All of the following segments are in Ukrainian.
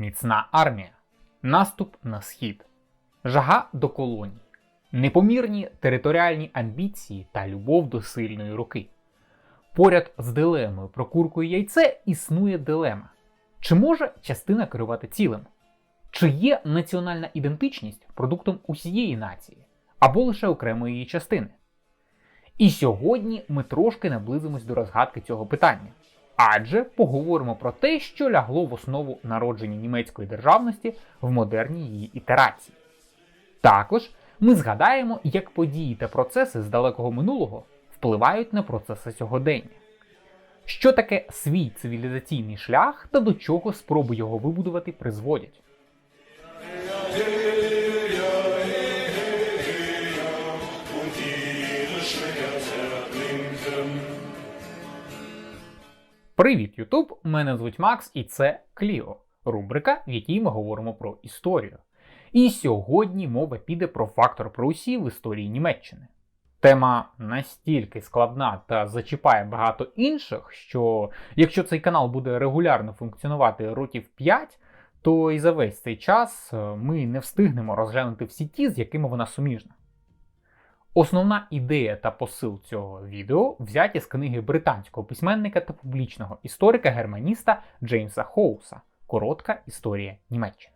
міцна армія, наступ на схід, жага до колоній, непомірні територіальні амбіції та любов до сильної руки. Поряд з дилемою про курку і яйце існує дилема. Чи може частина керувати цілим? Чи є національна ідентичність продуктом усієї нації або лише окремої її частини? І сьогодні ми трошки наблизимось до розгадки цього питання. Адже поговоримо про те, що лягло в основу народження німецької державності в модерній її ітерації. Також ми згадаємо, як події та процеси з далекого минулого впливають на процеси сьогодення. Що таке свій цивілізаційний шлях та до чого спроби його вибудувати призводять? Привіт, Ютуб! Мене звуть Макс і це Кліо, рубрика, в якій ми говоримо про історію. І сьогодні мова піде про фактор Прусії в історії Німеччини. Тема настільки складна та зачіпає багато інших, що якщо цей канал буде регулярно функціонувати років 5, то і за весь цей час е, ми не встигнемо розглянути всі ті, з якими вона суміжна. Основна ідея та посил цього відео взяті з книги британського письменника та публічного історика-германіста Джеймса Хоуса Коротка історія Німеччини.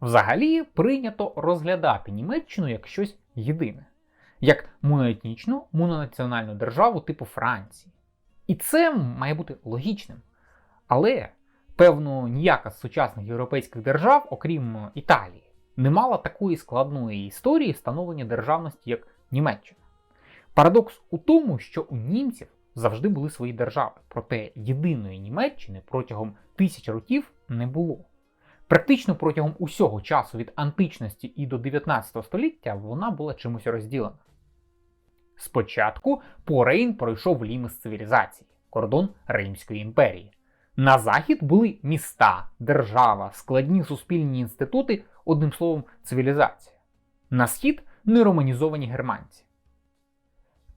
Взагалі прийнято розглядати Німеччину як щось єдине, як моноетнічну, мононаціональну державу типу Франції. І це має бути логічним. Але, певно, ніяка з сучасних європейських держав, окрім Італії, не мала такої складної історії встановлення державності, як Німеччина. Парадокс у тому, що у німців завжди були свої держави, проте єдиної Німеччини протягом тисяч років не було. Практично протягом усього часу від античності і до 19 століття вона була чимось розділена. Спочатку по Рейн пройшов лімес цивілізації, кордон Римської імперії. На захід були міста, держава, складні суспільні інститути, одним словом, цивілізація. На схід нероманізовані германці.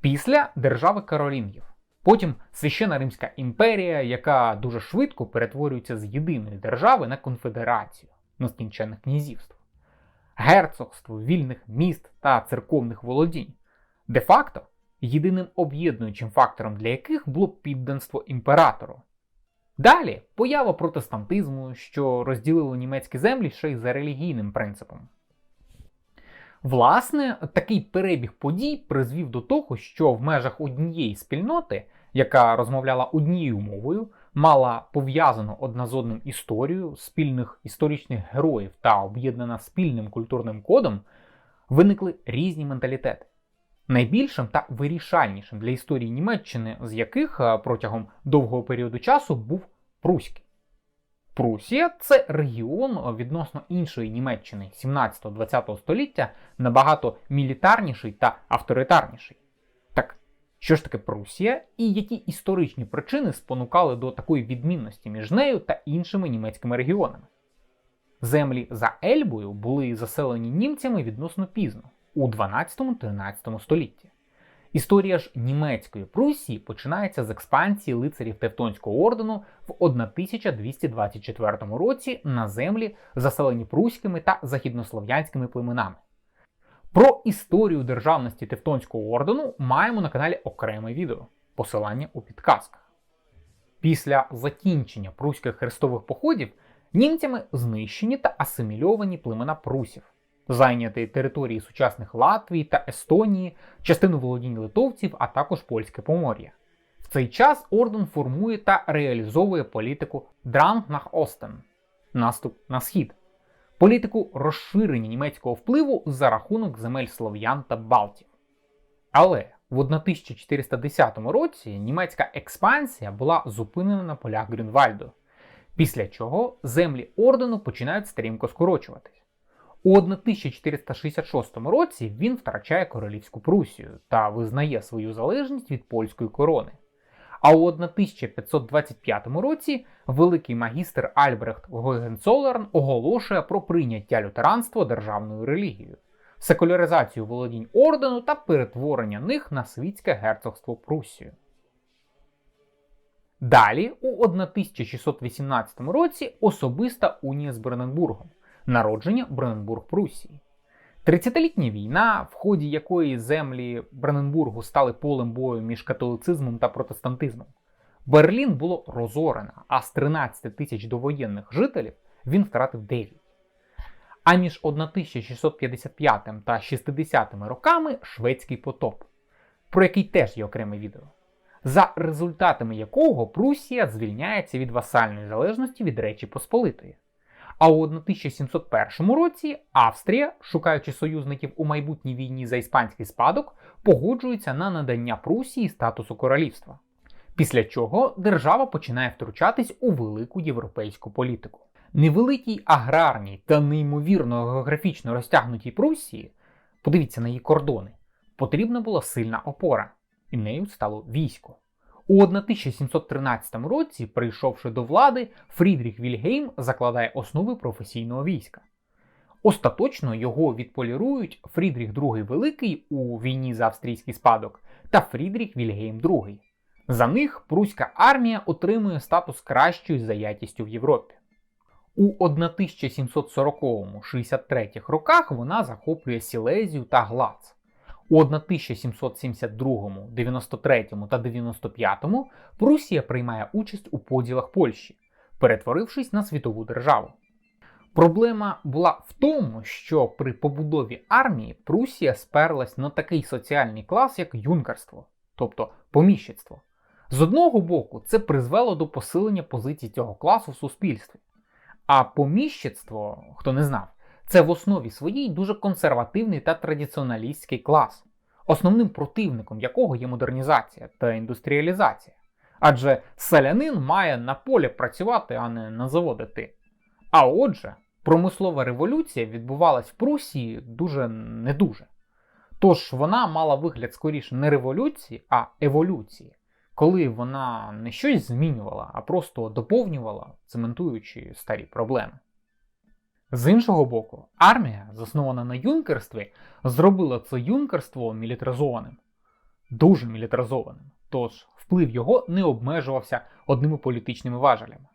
Після держави Каролінгів. Потім Священа Римська імперія, яка дуже швидко перетворюється з єдиної держави на конфедерацію нескінченних князівств, герцогство вільних міст та церковних володінь, де-факто єдиним об'єднуючим фактором для яких було підданство імператору. Далі поява протестантизму, що розділило німецькі землі ще й за релігійним принципом. Власне, такий перебіг подій призвів до того, що в межах однієї спільноти, яка розмовляла однією мовою, мала пов'язану одна з одним історію, спільних історичних героїв та об'єднана спільним культурним кодом, виникли різні менталітети. Найбільшим та вирішальнішим для історії Німеччини, з яких е, протягом довгого періоду часу був Пруський. Прусія це регіон відносно іншої Німеччини 17-20 століття набагато мілітарніший та авторитарніший. Так, що ж таке Прусія і які історичні причини спонукали до такої відмінності між нею та іншими німецькими регіонами? Землі за Ельбою були заселені німцями відносно пізно, у 12-13 столітті. Історія ж німецької Прусії починається з експансії лицарів Тевтонського ордену в 1224 році на землі, заселені пруськими та західнослов'янськими племенами. Про історію державності Тевтонського ордену маємо на каналі окреме відео, посилання у підказках. Після закінчення пруських хрестових походів німцями знищені та асимільовані племена прусів зайняти території сучасних Латвії та Естонії, частину володінь литовців, а також польське помор'я. В цей час орден формує та реалізовує політику Drang nach Osten наступ на схід, політику розширення німецького впливу за рахунок земель слов'ян та Балтів. Але в 1410 році німецька експансія була зупинена на полях Грюнвальду, після чого землі ордену починають стрімко скорочуватись. У 1466 році він втрачає королівську Прусію та визнає свою залежність від польської корони. А у 1525 році великий магістр Альбрехт Гогенцолерн оголошує про прийняття лютеранства державною релігією, секуляризацію володінь ордену та перетворення них на світське герцогство Прусію. Далі, у 1618 році, особиста унія з Брененбургом, народження Брененбург Прусії. Тридцятилітня війна, в ході якої землі Брененбургу стали полем бою між католицизмом та протестантизмом. Берлін було розорено, а з 13 тисяч довоєнних жителів він втратив 9. А між 1655 та 60 роками шведський потоп, про який теж є окреме відео, за результатами якого Прусія звільняється від васальної залежності від Речі Посполитої. А у 1701 році Австрія, шукаючи союзників у майбутній війні за іспанський спадок, погоджується на надання Прусії статусу королівства. Після чого держава починає втручатись у велику європейську політику. Невеликій аграрній та неймовірно географічно розтягнутій Прусії, подивіться на її кордони, потрібна була сильна опора, і нею стало військо. У 1713 році, прийшовши до влади, Фрідріх Вільгейм закладає основи професійного війська. Остаточно його відполірують Фрідріх II Великий у війні за австрійський спадок та Фрідріх Вільгейм II. За них пруська армія отримує статус кращої за якістю в Європі. У 1740-63 роках вона захоплює Сілезію та Глац. У 1772, 93 та 95 Прусія приймає участь у поділах Польщі, перетворившись на світову державу. Проблема була в тому, що при побудові армії Прусія сперлась на такий соціальний клас, як юнкерство, тобто поміщицтво. З одного боку, це призвело до посилення позицій цього класу в суспільстві. А поміщицтво, хто не знав, це в основі своїй дуже консервативний та традиціоналістський клас, основним противником якого є модернізація та індустріалізація. Адже селянин має на полі працювати, а не на заводи йти. А отже, промислова революція відбувалась в Прусії дуже не дуже. Тож вона мала вигляд скоріше не революції, а еволюції, коли вона не щось змінювала, а просто доповнювала, цементуючи старі проблеми. З іншого боку, армія, заснована на юнкерстві, зробила це юнкерство мілітаризованим, дуже мілітаризованим, тож вплив його не обмежувався одними політичними важелями.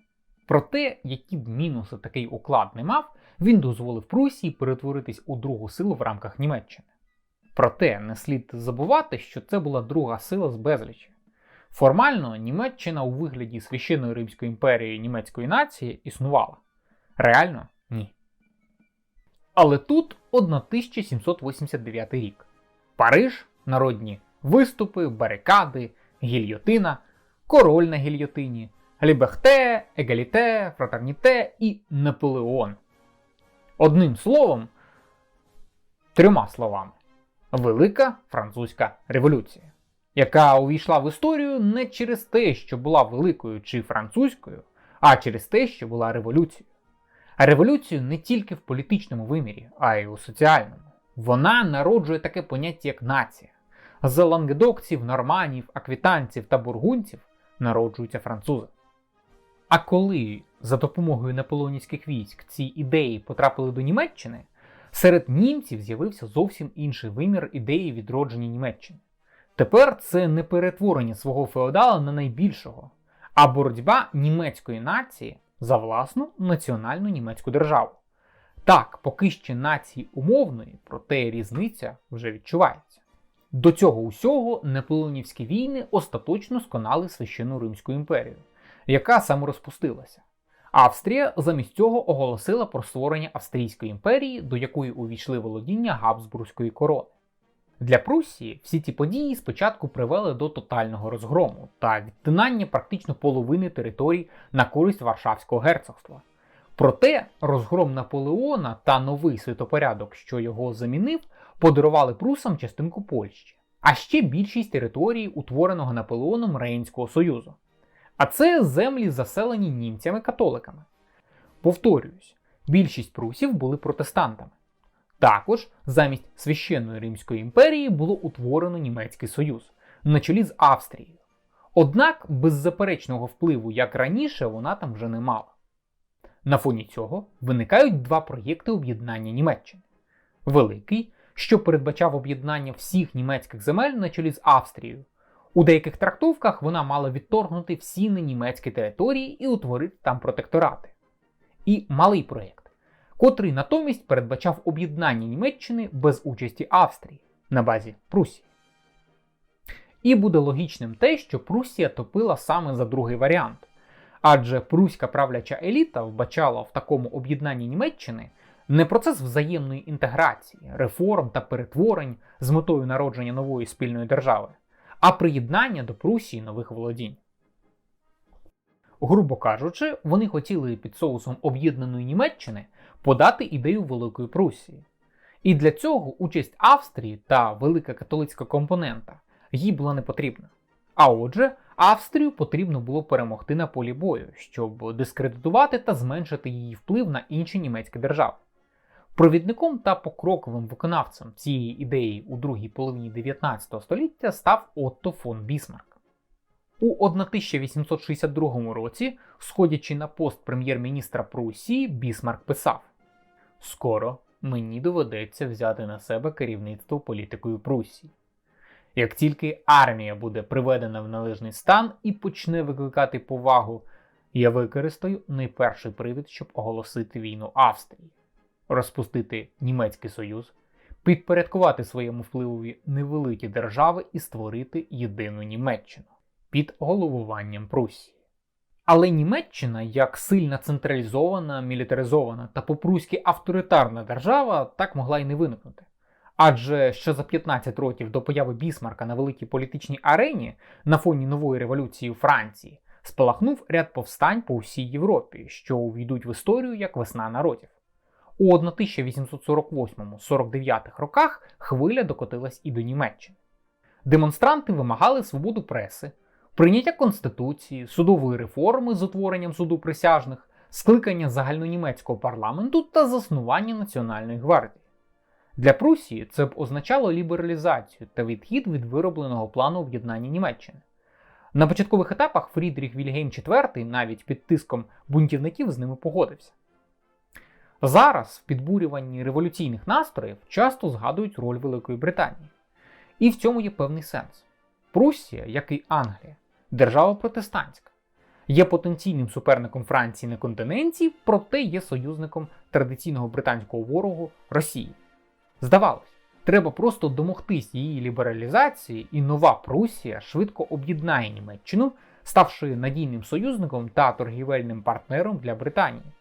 Проте, які б мінуси такий уклад не мав, він дозволив Прусії перетворитись у другу силу в рамках Німеччини. Проте не слід забувати, що це була друга сила з безлічі. Формально Німеччина у вигляді священної Римської імперії німецької нації існувала. Реально ні. Але тут 1789 рік. Париж, народні виступи, барикади, гільйотина, король на гільйотині, лібехте, егаліте, фратерніте і Наполеон. Одним словом, трьома словами: Велика Французька революція, яка увійшла в історію не через те, що була великою чи французькою, а через те, що була революцією. А революцію не тільки в політичному вимірі, а й у соціальному. Вона народжує таке поняття, як нація. З лангедокців, норманів, аквітанців та бургунців народжуються французи. А коли за допомогою наполеонівських військ ці ідеї потрапили до Німеччини, серед німців з'явився зовсім інший вимір ідеї відродження Німеччини. Тепер це не перетворення свого феодала на найбільшого, а боротьба німецької нації за власну національну німецьку державу. Так, поки ще нації умовної, проте різниця вже відчувається. До цього усього наполеонівські війни остаточно сконали священну Римську імперію, яка саморозпустилася. Австрія замість цього оголосила про створення Австрійської імперії, до якої увійшли володіння Габсбурзької корони. Для Пруссії всі ці події спочатку привели до тотального розгрому та відтинання практично половини територій на користь Варшавського герцогства. Проте розгром Наполеона та новий світопорядок, що його замінив, подарували прусам частинку Польщі, а ще більшість території утвореного Наполеоном Рейнського Союзу. А це землі, заселені німцями-католиками. Повторююсь, більшість прусів були протестантами. Також замість священної Римської імперії було утворено Німецький Союз на чолі з Австрією. Однак беззаперечного впливу, як раніше, вона там вже не мала. На фоні цього виникають два проєкти об'єднання Німеччини: Великий, що передбачав об'єднання всіх німецьких земель на чолі з Австрією, У деяких трактовках вона мала відторгнути всі ненімецькі території і утворити там протекторати. І малий проєкт, котрий натомість передбачав об'єднання Німеччини без участі Австрії на базі Прусії. І буде логічним те, що Прусія топила саме за другий варіант. Адже пруська правляча еліта вбачала в такому об'єднанні Німеччини не процес взаємної інтеграції, реформ та перетворень з метою народження нової спільної держави, а приєднання до Прусії нових володінь. Грубо кажучи, вони хотіли під соусом об'єднаної Німеччини подати ідею Великої Прусії. І для цього участь Австрії та велика католицька компонента їй була не потрібна. А отже, Австрію потрібно було перемогти на полі бою, щоб дискредитувати та зменшити її вплив на інші німецькі держави. Провідником та покроковим виконавцем цієї ідеї у другій половині 19 століття став Отто фон Бісмарк. У 1862 році, сходячи на пост прем'єр-міністра Прусії, Бісмарк писав: Скоро мені доведеться взяти на себе керівництво політикою Прусії. Як тільки армія буде приведена в належний стан і почне викликати повагу, я використаю найперший привід, щоб оголосити війну Австрії, розпустити Німецький Союз, підпорядкувати своєму впливові невеликі держави і створити єдину Німеччину під головуванням Прусії. Але Німеччина, як сильна централізована, мілітаризована та по-пруськи авторитарна держава, так могла й не виникнути. Адже ще за 15 років до появи Бісмарка на великій політичній арені на фоні нової революції у Франції спалахнув ряд повстань по всій Європі, що увійдуть в історію як весна народів. У 1848-49 роках хвиля докотилась і до Німеччини. Демонстранти вимагали свободу преси, прийняття конституції, судової реформи з утворенням суду присяжних, скликання загальнонімецького парламенту та заснування Національної гвардії. Для Прусії це б означало лібералізацію та відхід від виробленого плану об'єднання Німеччини. На початкових етапах Фрідріх Вільгейм IV навіть під тиском бунтівників з ними погодився. Зараз в підбурюванні революційних настроїв часто згадують роль Великої Британії. І в цьому є певний сенс. Прусія, як і Англія, держава протестантська, є потенційним суперником Франції на континенті, проте є союзником традиційного британського ворогу Росії. Здавалось, треба просто домогтись її лібералізації, і нова Прусія швидко об'єднає Німеччину, ставши надійним союзником та торгівельним партнером для Британії.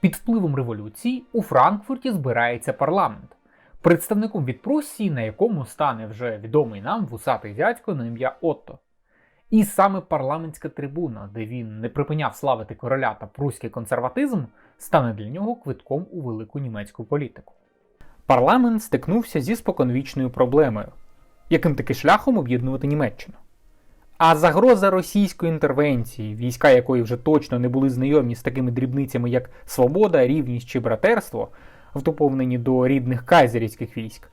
Під впливом революції у Франкфурті збирається парламент, представником від Прусії, на якому стане вже відомий нам вусатий дядько на ім'я Отто. І саме парламентська трибуна, де він не припиняв славити короля та пруський консерватизм, стане для нього квитком у велику німецьку політику. Парламент стикнувся зі споконвічною проблемою, яким таки шляхом об'єднувати Німеччину. А загроза російської інтервенції, війська якої вже точно не були знайомі з такими дрібницями, як свобода, рівність чи братерство, в доповненні до рідних кайзерівських військ,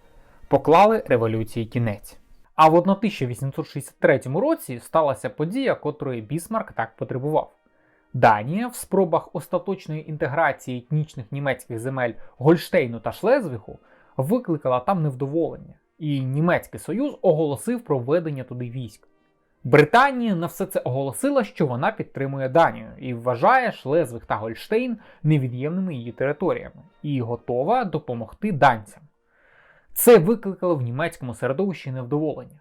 поклали революції кінець. А в 1863 році сталася подія, котрої Бісмарк так потребував. Данія в спробах остаточної інтеграції етнічних німецьких земель Гольштейну та Шлезвіху викликала там невдоволення, і Німецький Союз оголосив про введення туди військ. Британія на все це оголосила, що вона підтримує Данію і вважає Шлезвиг та Гольштейн невід'ємними її територіями і готова допомогти данцям. Це викликало в німецькому середовищі невдоволення.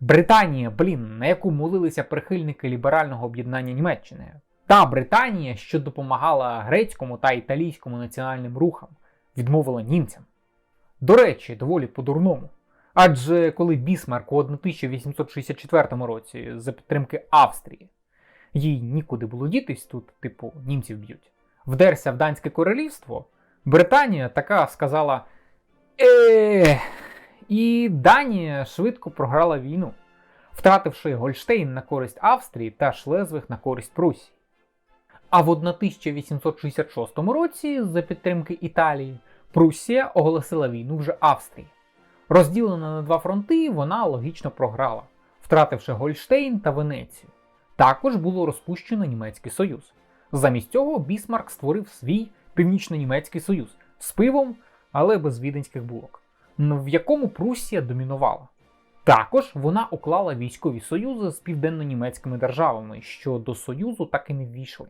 Британія, блін, на яку молилися прихильники ліберального об'єднання Німеччини, та Британія, що допомагала грецькому та італійському національним рухам, відмовила німцям. До речі, доволі по-дурному. Адже коли Бісмарк у 1864 році за підтримки Австрії, їй нікуди було дітись тут, типу, німців б'ють, вдерся в Данське королівство, Британія така сказала е і Данія швидко програла війну, втративши Гольштейн на користь Австрії та Шлезвиг на користь Прусії. А в 1866 році, за підтримки Італії, Прусія оголосила війну вже Австрії. Розділена на два фронти, вона логічно програла, втративши Гольштейн та Венецію. Також було розпущено Німецький Союз. Замість цього Бісмарк створив свій північно-німецький союз з пивом, але без віденських булок, в якому Прусія домінувала. Також вона уклала військові союзи з південно-німецькими державами, що до Союзу так і не ввійшли.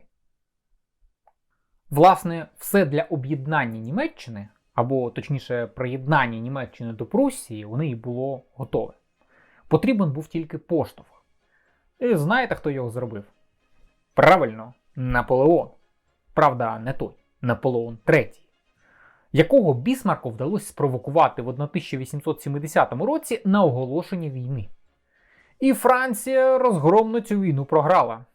Власне, все для об'єднання Німеччини, або точніше приєднання Німеччини до Пруссії, у неї було готове. Потрібен був тільки поштовх. І знаєте, хто його зробив? Правильно, Наполеон. Правда, не той, Наполеон III, якого Бісмарку вдалося спровокувати в 1870 році на оголошення війни. І Франція розгромно цю війну програла.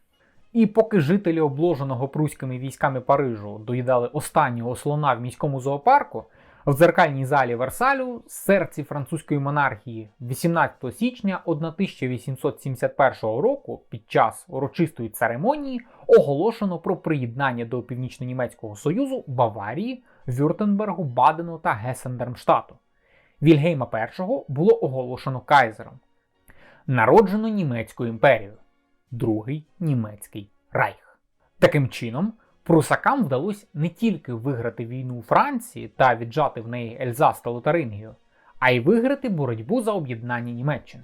І поки жителі обложеного пруськими військами Парижу доїдали останнього слона в міському зоопарку, в дзеркальній залі Версалю, серці французької монархії 18 січня 1871 року під час урочистої церемонії оголошено про приєднання до Північно-Німецького Союзу Баварії, Вюртенбергу, Бадену та Гесендермштату. Вільгейма І було оголошено кайзером. Народжено Німецьку імперію, Другий німецький райх. Таким чином, прусакам вдалося не тільки виграти війну у Франції та віджати в неї Ельзас та Лотарингію, а й виграти боротьбу за об'єднання Німеччини.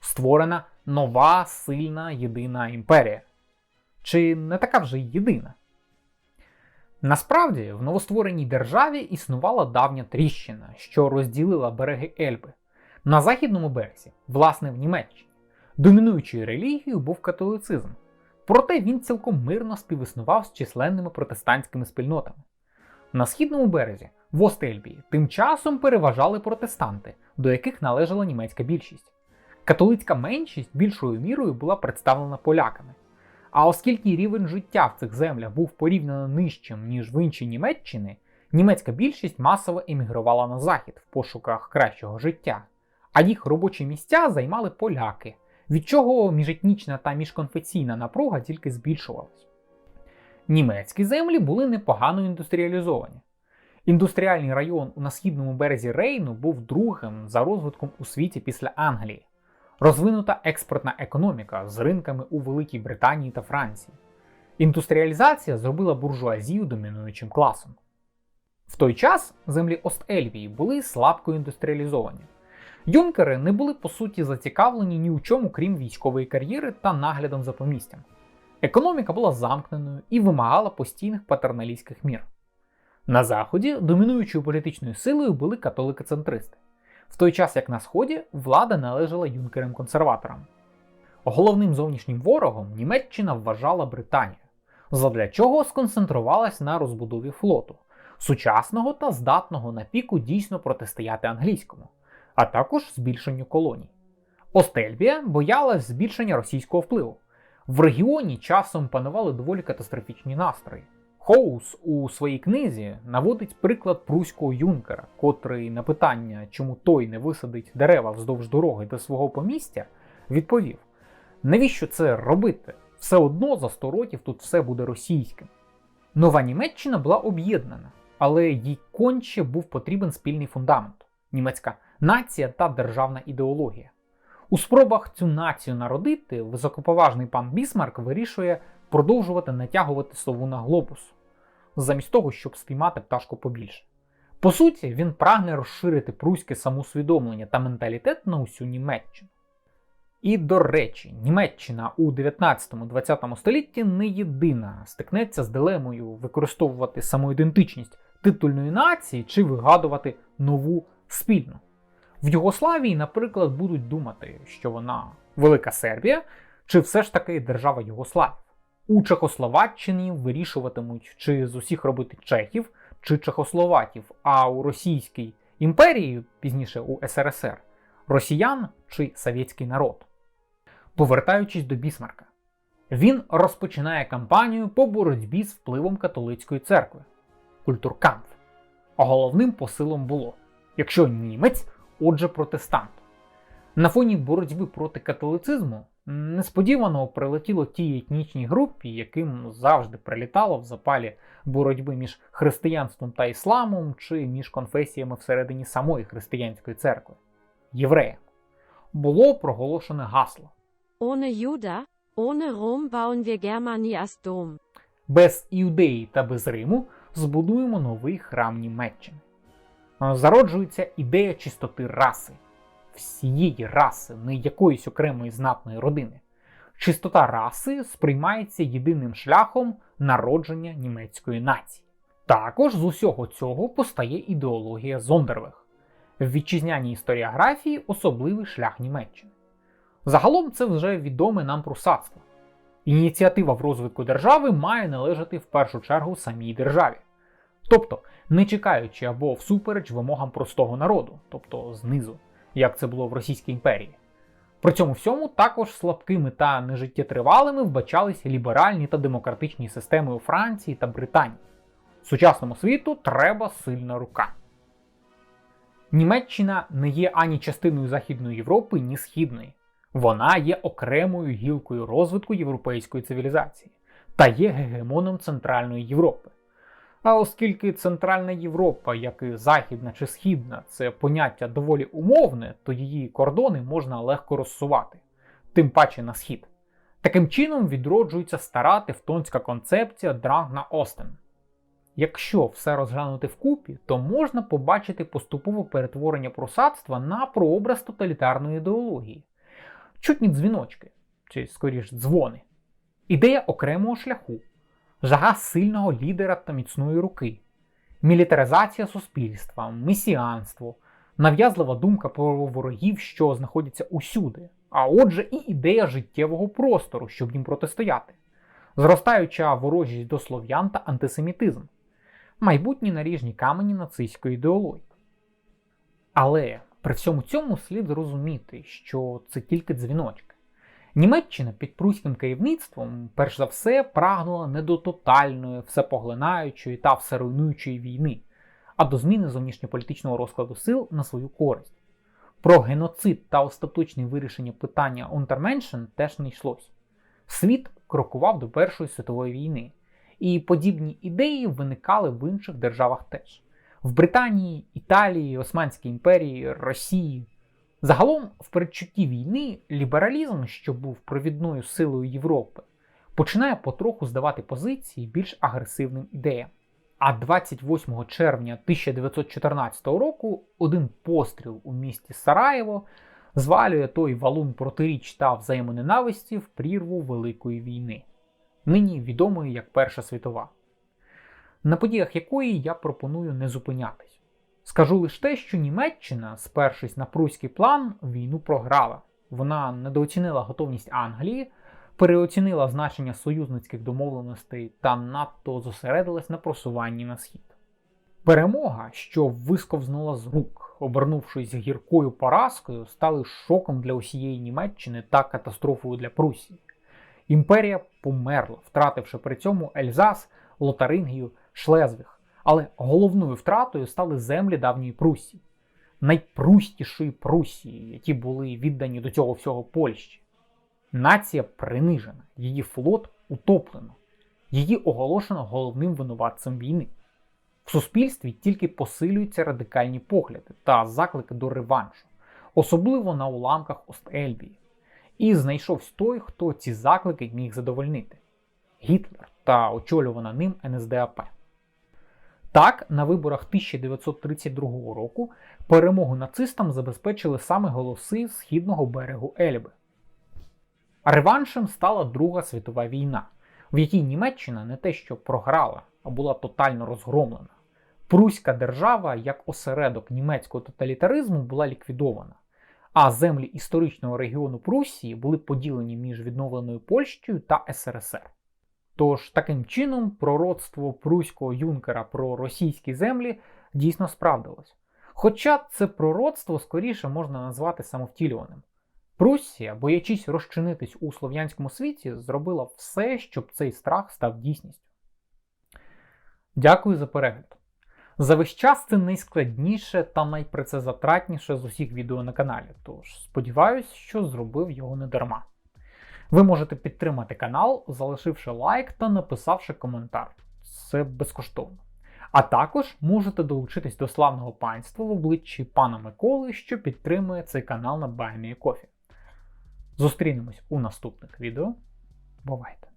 Створена нова сильна єдина імперія. Чи не така вже й єдина? Насправді, в новоствореній державі існувала давня тріщина, що розділила береги Ельби. На західному березі, власне, в Німеччині, домінуючою релігією був католицизм. Проте він цілком мирно співіснував з численними протестантськими спільнотами. На східному березі, в Остельбії, тим часом переважали протестанти, до яких належала німецька більшість. Католицька меншість більшою мірою була представлена поляками. А оскільки рівень життя в цих землях був порівняно нижчим, ніж в іншій Німеччині, німецька більшість масово емігрувала на захід в пошуках кращого життя, а їх робочі місця займали поляки, від чого міжетнічна та міжконфесійна напруга тільки збільшувалась. Німецькі землі були непогано індустріалізовані. Індустріальний район на східному березі Рейну був другим за розвитком у світі після Англії, розвинута експортна економіка з ринками у Великій Британії та Франції. Індустріалізація зробила буржуазію домінуючим класом. В той час землі Ост-Ельвії були слабко індустріалізовані. Юнкери не були по суті зацікавлені ні у чому, крім військової кар'єри та наглядом за помістям. Економіка була замкненою і вимагала постійних патерналістських мір. На Заході домінуючою політичною силою були католики-центристи, в той час як на Сході влада належала юнкерам-консерваторам. Головним зовнішнім ворогом Німеччина вважала Британію, задля чого сконцентрувалась на розбудові флоту, сучасного та здатного на піку дійсно протистояти англійському а також збільшенню колоній. Остельбія боялась збільшення російського впливу. В регіоні часом панували доволі катастрофічні настрої. Хоус у своїй книзі наводить приклад пруського юнкера, котрий на питання, чому той не висадить дерева вздовж дороги до свого помістя, відповів: навіщо це робити? Все одно за 100 років тут все буде російським. Нова Німеччина була об'єднана, але їй конче був потрібен спільний фундамент німецька нація та державна ідеологія. У спробах цю націю народити, високоповажний пан Бісмарк вирішує продовжувати натягувати сову на глобус, замість того, щоб спіймати пташку побільше. По суті, він прагне розширити пруське самоусвідомлення та менталітет на усю Німеччину. І до речі, Німеччина у 19-20 столітті не єдина стикнеться з дилемою використовувати самоідентичність титульної нації чи вигадувати нову спільну. В Югославії, наприклад, будуть думати, що вона Велика Сербія, чи все ж таки держава Югославів. У Чехословаччині вирішуватимуть, чи з усіх робити чехів, чи чехословаків, а у Російській імперії, пізніше у СРСР, росіян чи совєтський народ. Повертаючись до Бісмарка, він розпочинає кампанію по боротьбі з впливом католицької церкви культуркамф. А головним посилом було: якщо німець, отже, протестант. На фоні боротьби проти католицизму несподівано прилетіло тій етнічній групі, яким завжди прилітало в запалі боротьби між християнством та ісламом чи між конфесіями всередині самої християнської церкви євреям. Було проголошене гасло. Ohne Juda, ohne Rom bauen wir Germanias Dom. Без Іудеї та без Риму збудуємо новий храм Німеччини. Зароджується ідея чистоти раси. Всієї раси, не якоїсь окремої знатної родини. Чистота раси сприймається єдиним шляхом народження німецької нації. Також з усього цього постає ідеологія Зондервех в вітчизняній історіографії особливий шлях Німеччини. Загалом це вже відоме нам прусацтво. Ініціатива в розвитку держави має належати в першу чергу самій державі, тобто не чекаючи або всупереч вимогам простого народу, тобто знизу, як це було в Російській імперії. При цьому всьому також слабкими та нежиттєтривалими вбачались ліберальні та демократичні системи у Франції та Британії. Сучасному світу треба сильна рука. Німеччина не є ані частиною Західної Європи, ні Східної. Вона є окремою гілкою розвитку європейської цивілізації та є гегемоном Центральної Європи. А оскільки Центральна Європа, як і Західна чи Східна, це поняття доволі умовне, то її кордони можна легко розсувати, тим паче на схід. Таким чином відроджується стара тевтонська концепція Драгна Остен. Якщо все розглянути вкупі, то можна побачити поступове перетворення просадства на прообраз тоталітарної ідеології. Чутні дзвіночки, чи скоріш дзвони. Ідея окремого шляху, жага сильного лідера та міцної руки, мілітаризація суспільства, месіанство, нав'язлива думка про ворогів, що знаходяться усюди, а отже, і ідея життєвого простору, щоб їм протистояти, зростаюча ворожість до слов'ян та антисемітизм, майбутні наріжні камені нацистської ідеології. Але при всьому цьому слід зрозуміти, що це тільки дзвіночки. Німеччина під пруським керівництвом, перш за все, прагнула не до тотальної, всепоглинаючої та всеруйнуючої війни, а до зміни зовнішньополітичного розкладу сил на свою користь. Про геноцид та остаточне вирішення питання Унтерменшен теж не йшлось. Світ крокував до Першої світової війни, і подібні ідеї виникали в інших державах теж в Британії, Італії, Османській імперії, Росії. Загалом, в передчутті війни, лібералізм, що був провідною силою Європи, починає потроху здавати позиції більш агресивним ідеям. А 28 червня 1914 року один постріл у місті Сараєво звалює той валун протиріч та взаємоненависті в прірву Великої війни, нині відомої як Перша світова на подіях якої я пропоную не зупинятись. Скажу лише те, що Німеччина, спершись на пруський план, війну програла. Вона недооцінила готовність Англії, переоцінила значення союзницьких домовленостей та надто зосередилась на просуванні на схід. Перемога, що висковзнула з рук, обернувшись гіркою поразкою, стали шоком для усієї Німеччини та катастрофою для Прусії. Імперія померла, втративши при цьому Ельзас, Лотарингію Шлезвиг, але головною втратою стали землі давньої Прусії, найпрустішої Прусії, які були віддані до цього всього Польщі. Нація принижена, її флот утоплено, її оголошено головним винуватцем війни. В суспільстві тільки посилюються радикальні погляди та заклики до реваншу, особливо на уламках Ост-Ельбії. І знайшовся той, хто ці заклики міг задовольнити Гітлер та очолювана ним НСДАП. Так, на виборах 1932 року перемогу нацистам забезпечили саме голоси східного берегу Ельби. Реваншем стала Друга світова війна, в якій Німеччина не те що програла, а була тотально розгромлена. Пруська держава як осередок німецького тоталітаризму була ліквідована, а землі історичного регіону Прусії були поділені між відновленою Польщею та СРСР. Тож таким чином пророцтво пруського юнкера про російські землі дійсно справдилось. Хоча це пророцтво скоріше можна назвати самовтілюваним. Пруссія, боячись розчинитись у слов'янському світі, зробила все, щоб цей страх став дійсністю. Дякую за перегляд. За весь час це найскладніше та найпрецезатратніше з усіх відео на каналі, тож сподіваюся, що зробив його не дарма. Ви можете підтримати канал, залишивши лайк та написавши коментар. Це безкоштовно. А також можете долучитись до славного панства в обличчі пана Миколи, що підтримує цей канал на BuyMeACoffee. Зустрінемось у наступних відео. Бувайте!